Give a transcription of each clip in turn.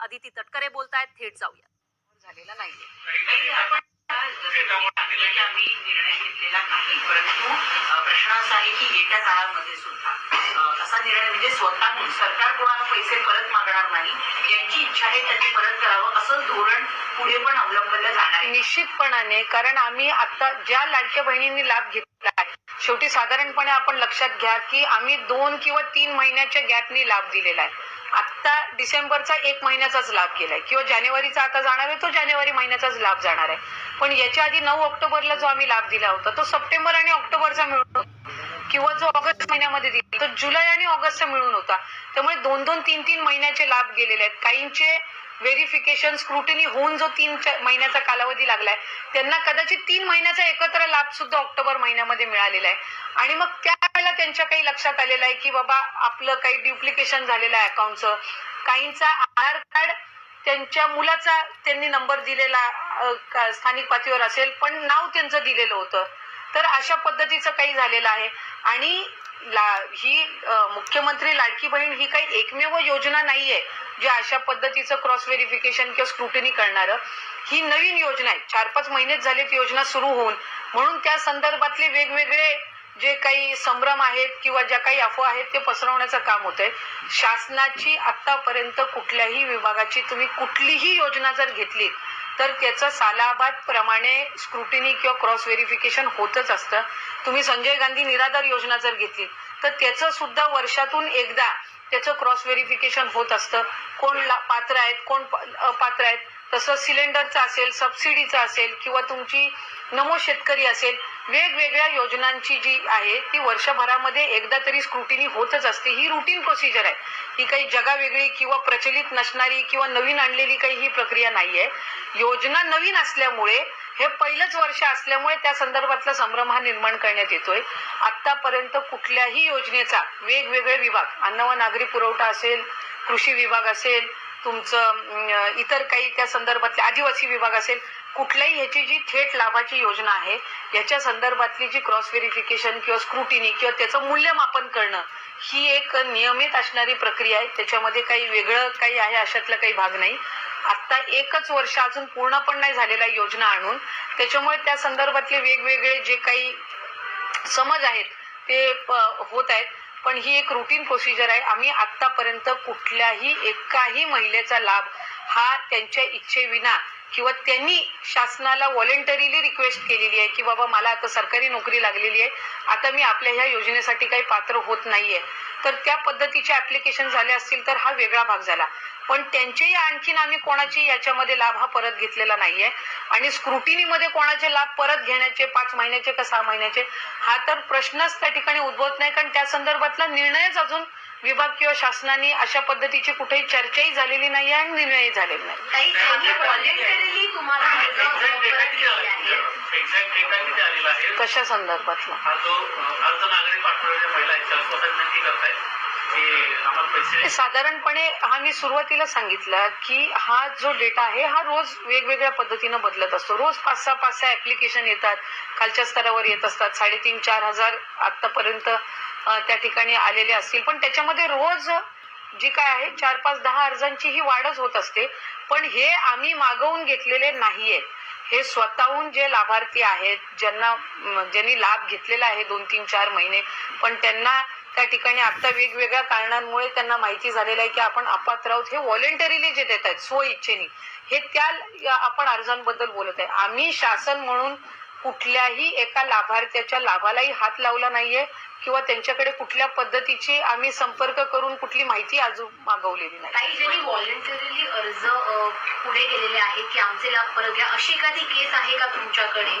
अदिती तटकरे बोलतायत थेट जाऊया झालेला नाहीये. आम्ही निर्णय घेतलेला नाही परंतु अ, प्रश्न असा आहे की येत्या काळामध्ये सुद्धा. असा निर्णय म्हणजे स्वतःहून सरकार कोणाला पैसे परत मागणार नाही ज्यांची इच्छा आहे त्यांनी परत करावं असं धोरण पुढे पण अवलंबलं जाणार आहे. निश्चितपणाने कारण आम्ही आता ज्या लाडक्या बहिणींनी लाभ घेतला शेवटी साधारणपणे आपण लक्षात घ्या की आम्ही दोन किंवा तीन महिन्याच्या गॅपनी लाभ दिलेला आहे. आत्ता डिसेंबरचा एक महिन्याचाच लाभ गेलाय किंवा जानेवारीचा आता जाणार आहे तो जानेवारी महिन्याचाच लाभ जाणार आहे. पण याच्या आधी नऊ ऑक्टोबरला जो आम्ही लाभ दिला होता तो सप्टेंबर आणि ऑक्टोबरचा मिळून किंवा जो ऑगस्ट महिन्यामध्ये दिला तो जुलै आणि ऑगस्टचा मिळून होता. त्यामुळे दोन दोन तीन तीन महिन्याचे लाभ गेलेले आहेत. काहींचे व्हेरिफिकेशन स्क्रुटिनी होऊन जो तीन महिन्याचा कालावधी लागलाय त्यांना कदाचित तीन महिन्याचा एकत्र लाभ सुद्धा ऑक्टोबर महिन्यामध्ये मिळालेला आहे. आणि मग त्यावेळेला त्यांच्या काही लक्षात आलेलं आहे की बाबा आपलं काही ड्युप्लिकेशन झालेलं आहे अकाउंटचं काहींचा आधार कार्ड त्यांच्या मुलाचा त्यांनी नंबर दिलेला स्थानिक पातळीवर असेल पण नाव त्यांचं दिलेलं होतं. तर अशा पद्धतीचं काही झालेलं आहे. आणि ला- ही मुख्यमंत्री लाडकी बहीण ही काही एकमेव योजना नाहीये जे अशा पद्धतीचं क्रॉस व्हेरिफिकेशन किंवा स्क्रुटिनी करणारं. ही नवीन योजना आहे. चार पाच महिनेच झालेत योजना सुरू होऊन. म्हणून त्या संदर्भातले वेगवेगळे जे काही संभ्रम आहेत किंवा ज्या काही अफवा आहेत ते पसरवण्याचं काम होतंय. शासनाची आतापर्यंत कुठल्याही विभागाची तुम्ही कुठलीही योजना जर घेतली तर त्याचं सालाबाद प्रमाणे स्क्रुटिनी किंवा क्रॉस व्हेरिफिकेशन होतच असतं. तुम्ही संजय गांधी निराधार योजना जर घेतली तर त्याचं सुद्धा वर्षातून एकदा त्याचं क्रॉस व्हेरिफिकेशन होत असतं. कोण ला- पात्र आहेत कोण पात्र अपात्र आहेत. तसं सिलेंडरचं असेल सबसिडीचं असेल किंवा तुमची नमो शेतकरी असेल वेगवेगळ्या योजनांची जी आहे ती वर्षभरामध्ये एकदा तरी स्क्रुटिनी होतच असते. ही रुटीन प्रोसिजर आहे. ही काही जगावेगळी किंवा प्रचलित नसणारी किंवा नवीन आणलेली काही ही प्रक्रिया नाहीये. योजना नवीन असल्यामुळे हे पहिलंच वर्ष असल्यामुळे त्या संदर्भातला संभ्रम हा निर्माण करण्यात येतोय. आतापर्यंत कुठल्याही योजनेचा वेगवेगळे विभाग अन्न व नागरी पुरवठा असेल कृषी विभाग असेल तुमचं इतर काही त्या संदर्भातले आदिवासी विभाग असेल कुठल्याही ह्याची जी थेट लाभाची योजना आहे याच्या संदर्भातली जी क्रॉस व्हेरिफिकेशन किंवा स्क्रुटिनी किंवा त्याचं मूल्यमापन करणं ही एक नियमित असणारी प्रक्रिया आहे. त्याच्यामध्ये काही वेगळं काही आहे अशातला काही भाग नाही. आता एकच वर्ष अजून पूर्ण पण नाही झालेला योजना आणून त्याच्यामुळे त्या संदर्भातले वेगवेगळे जे काही समज आहेत ते होत आहेत. पण ही एक रुटीन प्रोसिजर आहे. आम्ही आतापर्यंत कुठल्याही एकाही महिलेचा लाभ हा त्यांच्या इच्छेविना किंवा त्यांनी शासनाला व्हॉलेंटरीली रिक्वेस्ट केलेली आहे की बाबा मला आता सरकारी नोकरी लागलेली आहे. आता मी आपल्या ह्या योजनेसाठी काही पात्र होत नाहीये. तर त्या पद्धतीचे ऍप्लिकेशन झाले असतील तर हा वेगळा भाग झाला. पण त्यांचेही आणखीन आम्ही कोणाची याच्यामध्ये लाभ हा परत घेतलेला नाहीये. आणि स्क्रुटिनीमध्ये कोणाचे लाभ परत घेण्याचे पाच महिन्याचे का सहा महिन्याचे हा तर प्रश्नच त्या ठिकाणी उद्भवत नाही. कारण त्या संदर्भातला निर्णयच अजून विभाग किंवा शासनाने अशा पद्धतीची कुठेही चर्चाही झालेली नाही आणि निर्णयही झालेला नाही. काही त्यांनी व्हॉलेंटरीली तुम्हाला अर्ज परत केले आहे. एक्झॅक्ट डेटा किती आलेला आहे. कशा संदर्भातला? हा जो अं, अर्ज नागरी पाठवलेल्या महिला आहेत त्या स्वतः विनंती करतायत की आम्हाला पैसे साधारणपणे हा मी सुरुवातीला सांगितलं की हा जो डेटा आहे हा रोज वेगवेगळ्या पद्धतीनं बदलत असतो. रोज पाच सहा पाच सहा ऍप्लिकेशन येतात खालच्या स्तरावर येत असतात. साडेतीन चार हजार आतापर्यंत त्या ठिकाणी आलेले असतील. पण त्याच्यामध्ये रोज जी काय आहे चार पाच दहा अर्जांची ही वाढच होत असते. पण हे आम्ही मागवून घेतलेले नाहीयेत हे स्वतःहून जे लाभार्थी आहेत ज्यांना ज्यांनी लाभ घेतलेला आहे दोन तीन चार महिने पण त्यांना त्या ठिकाणी आता वेगवेगळ्या कारणांमुळे त्यांना माहिती झालेलं आहे की आपण अपात्र आहोत हे व्हॉलेंटरीली जे देत आहेत स्व इच्छेने हे त्या आपण अर्जांबद्दल बोलत आहे. आम्ही शासन म्हणून कुठल्याही एका लाभार्थ्याच्या लाभालाही हात लावला नाहीये किंवा त्यांच्याकडे कुठल्या पद्धतीची आम्ही संपर्क करून कुठली माहिती अजून मागवलेली नाही. काही जणी व्हॉलेंटरीली अर्ज पुढे केलेले आहेत की आमचे लाभ परत घ्या अशी एखादी केस आहे का तुमच्याकडे?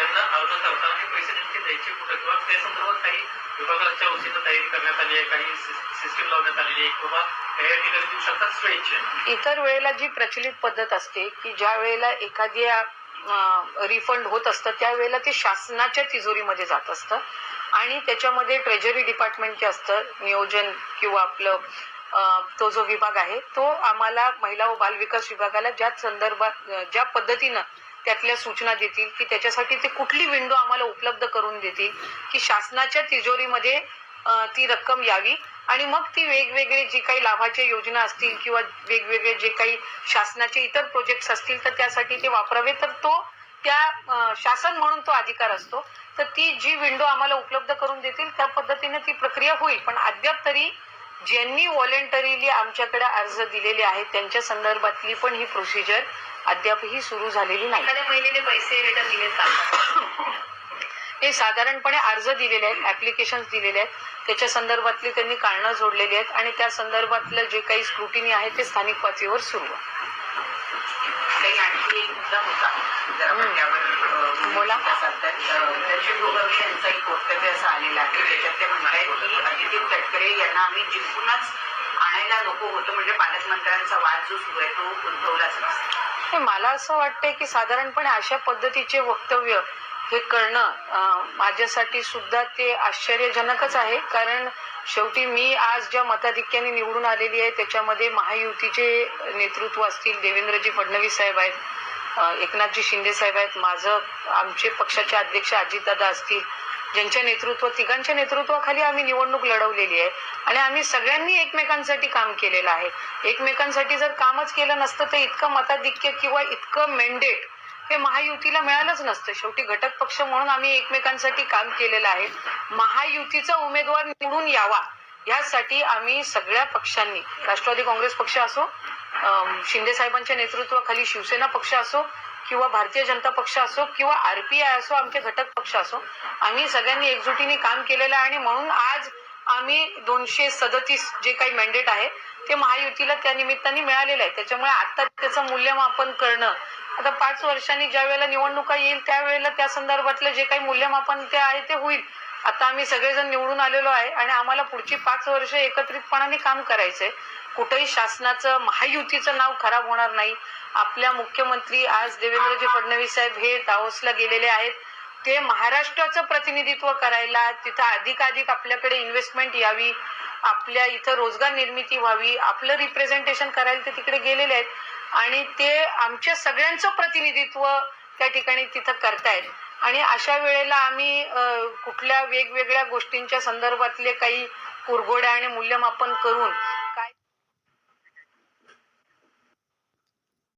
त्यांना अर्ज करताना पैसे नेमके द्यायचे कुठे? किंवा त्या संदर्भात काही विभागाच्या वतीनं तयारी करण्यात आली आहे काही सिस्टीम लावण्यात आलेली आहे किंवा या ठिकाणी देऊ शकतात स्वेच्छेने? इतर वेळेला जी प्रचलित पद्धत असते की ज्या वेळेला एखाद्या रिफंड होत असतं त्यावेळेला ते शासनाच्या तिजोरीमध्ये जात असतं. आणि त्याच्यामध्ये ट्रेजरी डिपार्टमेंट जे असतं नियोजन किंवा आपलं तो जो विभाग आहे तो आम्हाला महिला व बालविकास विभागाला ज्या संदर्भात ज्या पद्धतीनं त्यातल्या सूचना देतील की त्याच्यासाठी ते कुठली विंडो आम्हाला उपलब्ध करून देतील की शासनाच्या तिजोरीमध्ये ती रक्कम यावी. आणि मग ती वेगवेगळे जी काही लाभाच्या योजना असतील किंवा वेगवेगळे जे काही शासनाचे इतर प्रोजेक्ट्स असतील तर त्यासाठी ते वापरावे. तर तो त्या शासन म्हणून तो अधिकार असतो. तर ती जी विंडो आम्हाला उपलब्ध करून देतील त्या पद्धतीने ती प्रक्रिया होईल. पण अद्याप तरी ज्यांनी व्हॉलेंटरीली आमच्याकडे अर्ज दिलेले आहेत त्यांच्या संदर्भातली पण ही प्रोसिजर अद्यापही सुरू झालेली नाही. एखाद्या महिलेने पैसे रिटर्न दिलेत का? हे साधारणपणे अर्ज दिलेले आहेत ऍप्लिकेशन दिलेले आहेत. त्याच्या संदर्भातली त्यांनी कारणं जोडलेली आहेत आणि त्या संदर्भातलं जे काही स्क्रुटिनी आहे ते स्थानिक पातळीवर सुरू आहे. काही आणखी एक मुद्दा होता जर आपण. त्यावर बोला. बोलत असाल तर दर्शन गोगावले यांचं एक वक्तव्य असं आलेलं आहे त्याच्यात ते म्हणतायत की अदिती तटकरे यांना आम्ही जिंकूनच आणायला नको होतं म्हणजे पालकमंत्र्यांचा वाद जो सुरू आहे तो उद्भवलाच नसता हे मला असं वाटतंय की साधारणपणे अशा पद्धतीचे वक्तव्य हे करणं माझ्यासाठी सुद्धा ते आश्चर्यजनकच आहे. कारण शेवटी मी आज ज्या मताधिक्याने निवडून आलेली आहे त्याच्यामध्ये महायुतीचे नेतृत्व असतील देवेंद्रजी फडणवीस साहेब आहेत एकनाथजी शिंदे साहेब आहेत माझं आमचे पक्षाचे अध्यक्ष अजितदादा असतील ज्यांच्या नेतृत्व तिघांच्या नेतृत्वाखाली आम्ही निवडणूक लढवलेली आहे आणि आम्ही सगळ्यांनी एकमेकांसाठी काम केलेलं आहे. एकमेकांसाठी जर कामच केलं नसतं तर इतकं मताधिक्य किंवा इतकं मेंडेट हे महायुतीला मिळालंच नसतं. शेवटी घटक पक्ष म्हणून आम्ही एकमेकांसाठी काम केलेलं आहे. महायुतीचा उमेदवार निवडून यावा. यासाठी आम्ही सगळ्या पक्षांनी राष्ट्रवादी काँग्रेस पक्ष असो शिंदे साहेबांच्या नेतृत्वाखाली शिवसेना पक्ष असो किंवा भारतीय जनता पक्ष असो किंवा आरपीआय असो आमचे घटक पक्ष असो आम्ही सगळ्यांनी एकजुटीने काम केलेलं आहे आणि म्हणून आज आम्ही दोनशे सदतीस जे काही मॅन्डेट आहे ते महायुतीला त्या निमित्ताने मिळालेलं आहे. त्याच्यामुळे आता त्याचं मूल्यमापन करणं आता पाच वर्षांनी ज्या वेळेला निवडणुका येईल त्यावेळेला त्या संदर्भातलं जे काही मूल्यमापन ते आहे ते होईल. आता आम्ही सगळेजण निवडून आलेलो आहे आणि आम्हाला पुढची पाच वर्ष एकत्रितपणाने काम करायचंय. कुठेही शासनाचं महायुतीचं नाव खराब होणार नाही. आपल्या मुख्यमंत्री आज देवेंद्रजी फडणवीस साहेब हे दावोसला गेलेले आहेत. ते महाराष्ट्राचं प्रतिनिधित्व करायला तिथं अधिकाधिक आपल्याकडे इन्व्हेस्टमेंट यावी आपल्या इथं रोजगार निर्मिती व्हावी आपलं रिप्रेझेंटेशन करायला ते तिकडे गेलेले आहेत. आणि ते आमच्या सगळ्यांचं प्रतिनिधित्व त्या ठिकाणी तिथं करतायत. आणि अशा वेळेला आम्ही कुठल्या वेगवेगळ्या गोष्टींच्या संदर्भातले काही कुरघोड्या आणि मूल्यमापन करून